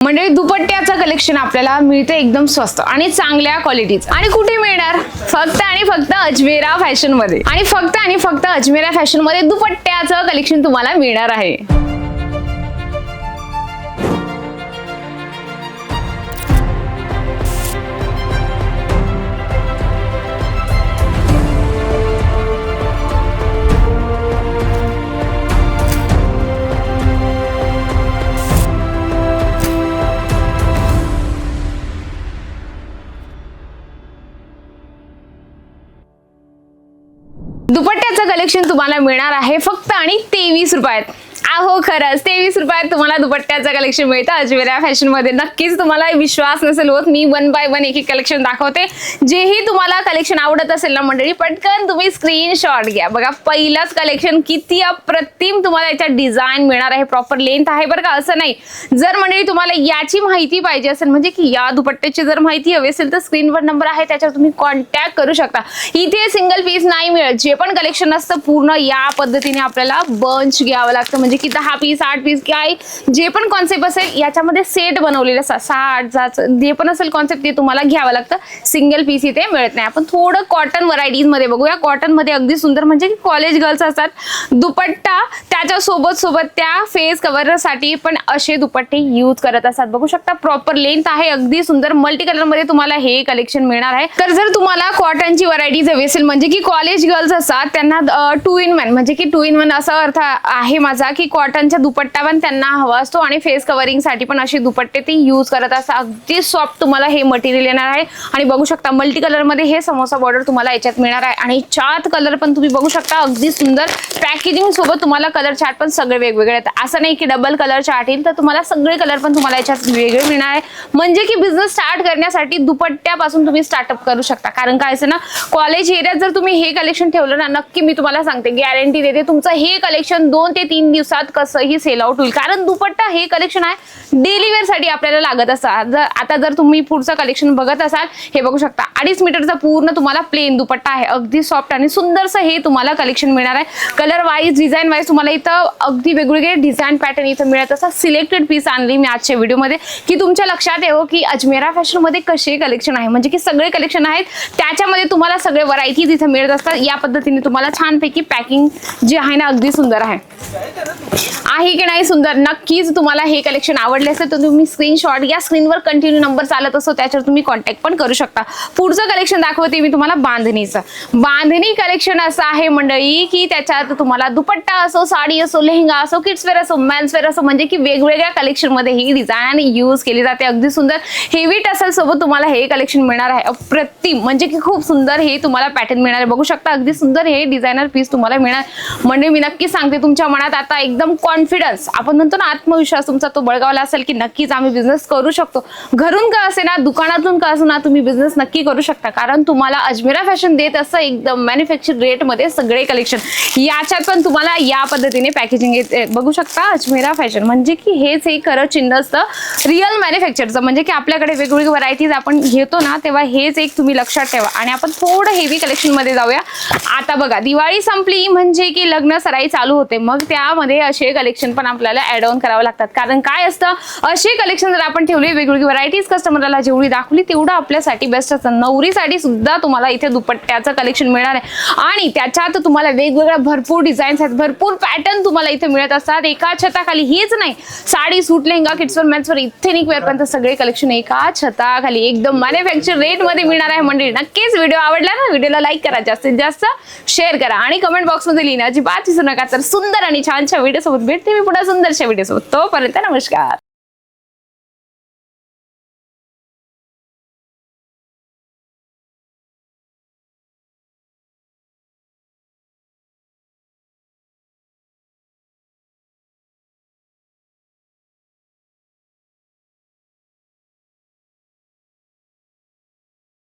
म्हणजे दुपट्ट्याचं कलेक्शन आपल्याला मिळते एकदम स्वस्त आणि चांगल्या क्वालिटीचं आणि कुठे मिळणार? फक्त आणि फक्त अजमेरा फॅशनमध्ये. आणि फक्त आणि फक्त अजमेरा फॅशनमध्ये दुपट्ट्याचं कलेक्शन तुम्हाला मिळणार आहे. दुपट्ट्याचं कलेक्शन तुम्हाला मिळणार आहे फक्त आणि तेवीस रुपयात. हो खरंच. तेवीस रुपयात तुम्हाला दुपट्ट्याचं कलेक्शन मिळतं. अजमेरा फॅशनमध्ये नक्कीच तुम्हाला विश्वास नसेल होत. मी वन बाय वन एक एक कलेक्शन दाखवते. जेही तुम्हाला कलेक्शन आवडत असेल ना मंडळी पटकन तुम्ही स्क्रीनशॉट घ्या. बघा पहिलंच कलेक्शन किती अप्रतिम तुम्हाला याच्यात डिझाईन मिळणार आहे. प्रॉपर लेंथ आहे बरं का? असं नाही. जर मंडळी तुम्हाला याची माहिती पाहिजे असेल म्हणजे की या दुपट्ट्याची जर माहिती हवी असेल तर स्क्रीनवर नंबर आहे. त्याच्यावर तुम्ही कॉन्टॅक्ट करू शकता. इथे सिंगल पीस नाही मिळत. जे पण कलेक्शन असतं पूर्ण या पद्धतीने आपल्याला बंच घ्यावं लागतं. म्हणजे की दहा पीस आठ पीस काय जे पण कॉन्सेप्ट असेल याच्यामध्ये सेट बनवलेले असतात सहा आठ जाच जे पण असेल कॉन्सेप्ट ते तुम्हाला घ्यावं लागतं. सिंगल पीस इथे मिळत नाही. आपण थोडं कॉटन व्हरायटीजमध्ये बघूया. कॉटनमध्ये अगदी सुंदर म्हणजे की कॉलेज गर्ल्स असतात. दुपट्टा त्याच्या सोबत सोबत त्या फेस कव्हरसाठी पण असे दुपट्टे यूज करत असतात. बघू शकता प्रॉपर लेंथ आहे. अगदी सुंदर मल्टी कलरमध्ये तुम्हाला हे कलेक्शन मिळणार आहे. तर जर तुम्हाला कॉटनची व्हरायटीज हवी असेल म्हणजे की कॉलेज गर्ल्स असतात त्यांना टू इन वन म्हणजे की टू इन वन असा अर्थ आहे माझा की कॉटनचा दुपट्टा पण त्यांना हवा असतो आणि फेस कवरिंगसाठी पण असे दुपट्टे ते यूज करत असतात. अगदी सॉफ्ट तुम्हाला हे मटेरियल येणार आहे. आणि बघू शकता मल्टी कलरमध्ये हे समोसा बॉर्डर तुम्हाला याच्यात मिळणार आहे. आणि चार कलर पण तुम्ही बघू शकता. अगदी सुंदर पॅकेजिंग सोबत तुम्हाला कलर चार्ट पण सगळे वेगवेगळे आहेत. असं नाही की डबल कलर चार्ट येईल तर तुम्हाला सगळे कलर पण तुम्हाला याच्यात वेगळे मिळणार आहे. म्हणजे की बिझनेस स्टार्ट करण्यासाठी दुपट्ट्यापासून तुम्ही स्टार्टअप करू शकता. कारण काय असं ना कॉलेज एरियात जर तुम्ही हे कलेक्शन ठेवलं ना नक्की मी तुम्हाला सांगते गॅरंटी देते तुमचं हे कलेक्शन दोन ते तीन दिवसात कसंही सेल आउट होईल. कारण दुपट्टा हे कलेक्शन आहे डेली वेअरसाठी आपल्याला लागत असतात. जर आता जर तुम्ही पुढचं कलेक्शन बघत असाल हे बघू शकता. अडीच मीटरचा पूर्ण तुम्हाला प्लेन दुपट्टा आहे. अगदी सॉफ्ट आणि सुंदरसं हे तुम्हाला कलेक्शन मिळणार आहे. कलर वाईज डिझाईन वाईज तुम्हाला इथं अगदी वेगवेगळे डिझाईन पॅटर्न इथं मिळत असतात. सिलेक्टेड पीस आणली मी आजच्या व्हिडिओमध्ये की तुमच्या लक्षात येऊ की अजमेरा फॅशनमध्ये कसे कलेक्शन आहे? म्हणजे की सगळे कलेक्शन आहेत त्याच्यामध्ये तुम्हाला सगळे व्हरायटीज इथं मिळत असतात. या पद्धतीने तुम्हाला छानपैकी पॅकिंग जे आहे ना अगदी सुंदर आहे. आहे की नाही सुंदर? नक्कीच तुम्हाला हे कलेक्शन आवडले असेल तर तुम्ही स्क्रीनशॉट या स्क्रीनवर कंटिन्यू नंबर चालत असतो त्याच्यावर तुम्ही कॉन्टॅक्ट पण करू शकता. पुढचं कलेक्शन दाखवते मी तुम्हाला बांधणीचं. बांधणी कलेक्शन असं आहे मंडळी की त्याच्यात तुम्हाला दुपट्टा असो साडी असो लेहंगा असो किड्स वेअर असो मेन्स वेअर असो म्हणजे की वेगवेगळ्या कलेक्शनमध्ये ही डिझाईन आणि यूज केली जाते. अगदी सुंदर. हेवी टसल सोबत तुम्हाला हे कलेक्शन मिळणार आहे. अप्रतिम. म्हणजे की खूप सुंदर हे तुम्हाला पॅटर्न मिळणार आहे. बघू शकता अगदी सुंदर हे डिझायनर पीस तुम्हाला मिळणार. म्हणजे मी नक्की सांगते तुमच्या मनात. आता एकदम कॉन्फिडन्स आपण म्हणतो ना आत्मविश्वास तुमचा तो बळगावला असेल की नक्कीच आम्ही बिझनेस करू शकतो. घरून का असे ना दुकानातून का असो ना तुम्ही बिझनेस नक्की करू शकता. कारण तुम्हाला अजमेरा फॅशन देत असं एकदम मॅन्युफॅक्चर रेटमध्ये सगळे कलेक्शन याच्यात पण तुम्हाला या पद्धतीने पॅकेजिंग येते बघू शकता अजमेरा फॅशन म्हणजे की हेच एक खरं चिन्ह असतं रिअल मॅन्युफॅक्चरचं म्हणजे की आपल्याकडे वेगवेगळी व्हरायटीज आपण घेतो ना तेव्हा हेच एक तुम्ही लक्षात ठेवा. आणि आपण थोडं हेवी कलेक्शनमध्ये जाऊया. आता बघा दिवाळी संपली म्हणजे की लग्न सराई चालू होते. मग त्यामध्ये असे कलेक्शन पण आपल्याला ऍड ऑन करावं लागतात. कारण काय असतं? असे कलेक्शन जर आपण ठेवले वेगवेगळी व्हरायटीज कस्टमरला जेवढी दाखवली तेवढं आपल्यासाठी बेस्ट असतं. नवरीसाठी सुद्धा तुम्हाला इथे दुपट्ट्याचं कलेक्शन मिळणार आहे. आणि त्याच्यात तुम्हाला वेगवेगळ्या भरपूर डिझाईन्स आहेत. भरपूर पॅटर्न तुम्हाला इथे मिळत असतात. एका छताखाली हेच नाही. साडी सूट लेहंगा किड्सवर मॅन्सवर इथे पर्यंत सगळे कलेक्शन एका छताखाली. एकदम मॅन्युफॅक्चर रेटमध्ये मिळणार आहे मंडळी. नक्कीच व्हिडिओ आवडला ना व्हिडिओला लाईक करा. जास्तीत जास्त शेअर करा. आणि कमेंट बॉक्समध्ये लिहिणं अजिबात विसरू नका. तर सुंदर आणि छानच्या व्हिडिओ सोबत भेटते मी पुन्हा सुंदरशा व्हिडिओ सोबत तोपर्यंत नमस्कार.